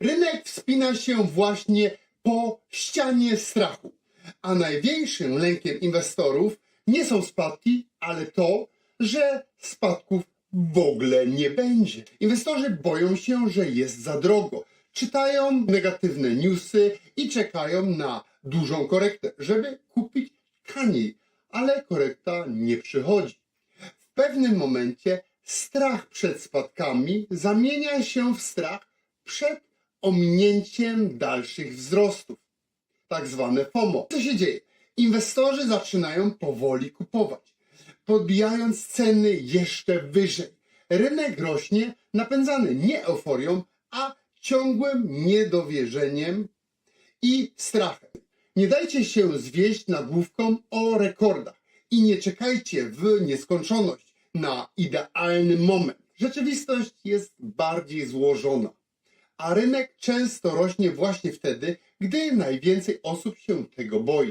Rynek wspina się właśnie po ścianie strachu, a największym lękiem inwestorów nie są spadki, ale to, że spadków w ogóle nie będzie. Inwestorzy boją się, że jest za drogo. Czytają negatywne newsy i czekają na dużą korektę, żeby kupić taniej, ale korekta nie przychodzi. W pewnym momencie strach przed spadkami zamienia się w strach przed ominięciem dalszych wzrostów. Tak zwane FOMO. Co się dzieje? Inwestorzy zaczynają powoli kupować, podbijając ceny jeszcze wyżej. Rynek rośnie napędzany nie euforią, a ciągłym niedowierzeniem i strachem. Nie dajcie się zwieść nagłówkom o rekordach i nie czekajcie w nieskończoność na idealny moment. Rzeczywistość jest bardziej złożona, a rynek często rośnie właśnie wtedy, gdy najwięcej osób się tego boi.